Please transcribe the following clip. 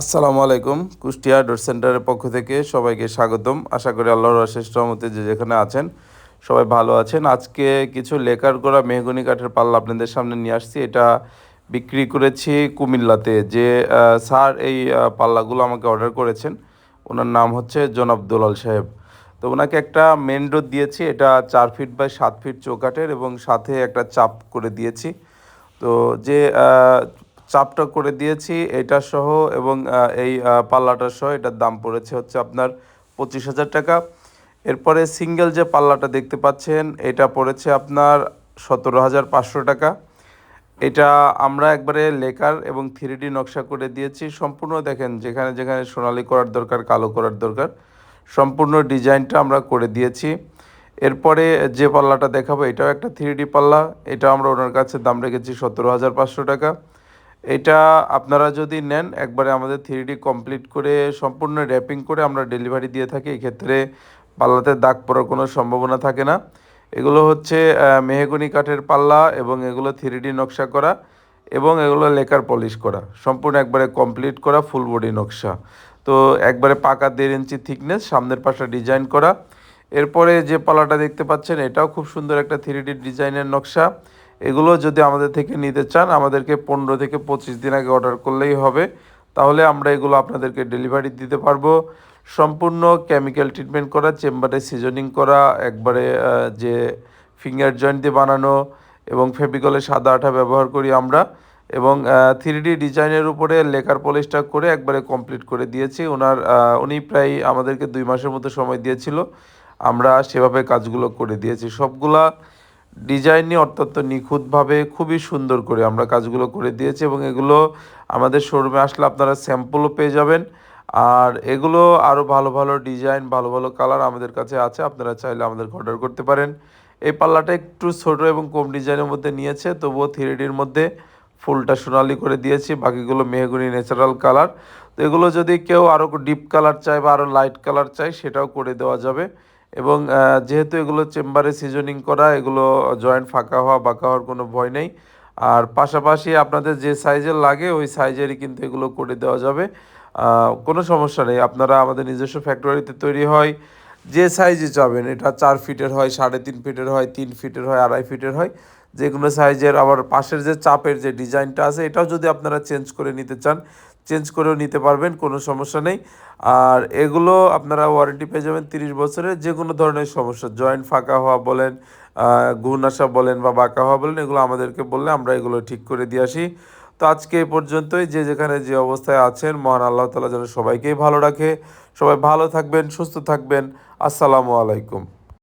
আসসালামু আলাইকুম, কুষ্টিয়া ডট সেন্টারের পক্ষ থেকে সবাইকে স্বাগতম। আশা করি আল্লাহর রহমতে যে যেখানে আছেন সবাই ভালো আছেন। আজকে কিছু লেকার করা মেহগনি কাঠের পাল্লা আপনাদের সামনে নিয়ে আসছি। এটা বিক্রি করেছি কুমিল্লাতে। যে স্যার এই পাল্লাগুলো আমাকে অর্ডার করেছেন, ওনার নাম হচ্ছে জনাব দোলাল সাহেব। তো ওনাকে একটা মেন রোড দিয়েছি, এটা চার ফিট বাই সাত ফিট চৌকাঠের এবং সাথে একটা চাপ করে দিয়েছি। তো যে চাপটা করে দিয়েছি, এটা সহ এবং এই পাল্লাটা সহ এটার দাম পড়েছে হচ্ছে আপনার পঁচিশ হাজার টাকা। এরপরে সিঙ্গেল যে পাল্লাটা দেখতে পাচ্ছেন, এটা পড়েছে আপনার সতেরো হাজার পাঁচশো টাকা। এটা আমরা একবারে লেকার এবং থ্রি ডি নকশা করে দিয়েছি, সম্পূর্ণ দেখেন যেখানে যেখানে সোনালি করার দরকার, কালো করার দরকার, সম্পূর্ণ ডিজাইনটা আমরা করে দিয়েছি। এরপরে যে পাল্লাটা দেখাবো, এটাও একটা থ্রি ডি পাল্লা, এটা আমরা ওনার কাছে দাম রেখেছি সতেরো হাজার পাঁচশো টাকা। এটা আপনারা যদি নেন, একবারে আমাদের থ্রিডি কমপ্লিট করে, সম্পূর্ণ র্যাপিং করে আমরা ডেলিভারি দিয়ে থাকি, এক্ষেত্রে পাল্লাতে দাগ পড়ার কোনো সম্ভাবনা থাকে না। এগুলো হচ্ছে মেহগনি কাঠের পাল্লা এবং এগুলো থ্রিডি নকশা করা এবং এগুলো লেকার পলিশ করা। সম্পূর্ণ একবারে কমপ্লিট করা, ফুল বডি নকশা। তো একবারে পাকা দেড় ইঞ্চি থিকনেস, সামনের পাশে ডিজাইন করা। এরপরে যে পালাটা দেখতে পাচ্ছেন, এটাও খুব সুন্দর একটা থ্রিডি ডিজাইনের নকশা। এগুলো যদি আমাদের থেকে নিতে চান, আমাদেরকে পনেরো থেকে পঁচিশ দিন আগে অর্ডার করলেই হবে। তাহলে আমরা এগুলো আপনাদেরকে ডেলিভারি দিতে পারব। সম্পূর্ণ কেমিক্যাল ট্রিটমেন্ট করা, চেম্বারে সিজনিং করা, একবারে যে ফিঙ্গার জয়েন্ট দিয়ে বানানো এবং ফেবিকলের সাদা আঠা ব্যবহার করি আমরা এবং থ্রি ডি ডিজাইনের উপরে লেকার পলিশটা করে একবারে কমপ্লিট করে দিয়েছি। ওনার উনি প্রায় আমাদেরকে দুই মাসের মতো সময় দিয়েছিল। আমরা সেভাবে কাজগুলো করে দিয়েছি। সবগুলা ডিজাইন নিয়ে অত্যন্ত নিখুঁতভাবে খুবই সুন্দর করে আমরা কাজগুলো করে দিয়েছি এবং এগুলো আমাদের শোরুমে আসলে আপনারা স্যাম্পলও পেয়ে যাবেন। আর এগুলো আরও ভালো ভালো ডিজাইন, ভালো ভালো কালার আমাদের কাছে আছে, আপনারা চাইলে আমাদেরকে অর্ডার করতে পারেন। এই পাল্লাটা একটু ছোট এবং কম ডিজাইনের মধ্যে নিয়েছে, তবুও থ্রি ডির মধ্যে ফুলটা সোনালি করে দিয়েছি, বাকিগুলো মেহগুনি ন্যাচারাল কালার। তো এগুলো যদি কেউ আরও ডিপ কালার চায় বা আরও লাইট কালার চায়, সেটাও করে দেওয়া যাবে। এবং যেহেতু এগুলো চেম্বারে সিজনিং করা, এগুলো জয়েন্ট ফাঁকা হওয়া, বাঁকা হওয়ার কোনো ভয় নেই। আর পাশাপাশি আপনাদের যে সাইজের লাগে, ওই সাইজেরই কিন্তু এগুলো করে দেওয়া যাবে। কোনো সমস্যা নেই। আপনারা আমাদের নিজস্ব ফ্যাক্টরিতে তৈরি হয়, যে সাইজে চাবেন এটা চার ফিটের হয়, সাড়ে তিন ফিটের হয়, তিন ফিটের হয়, আড়াই ফিটের হয় যে কোনো সাইজের। আবার পাশের যে চাপের যে ডিজাইনটা আছে, এটাও যদি আপনারা চেঞ্জ করে নিতে চান চেঞ্জ করেও নিতে পারবেন, কোনো সমস্যা নেই। আর এগুলো আপনারা ওয়ারেন্টি পেয়ে যাবেন তিরিশ বছরের যে কোনো ধরনের সমস্যা। জয়েন্ট ফাঁকা হওয়া বলেন ঘুণ আসা বলেন বা বাঁকা হওয়া বলেন, এগুলো আমাদেরকে বললে আমরা এগুলো ঠিক করে দিয়ে আসি। তো আজকে এ পর্যন্তই, যে যেখানে যে অবস্থায় আছেন, মহান আল্লাহ তালা যেন সবাইকেই ভালো রাখে। সবাই ভালো থাকবেন, সুস্থ থাকবেন। আসসালামু আলাইকুম।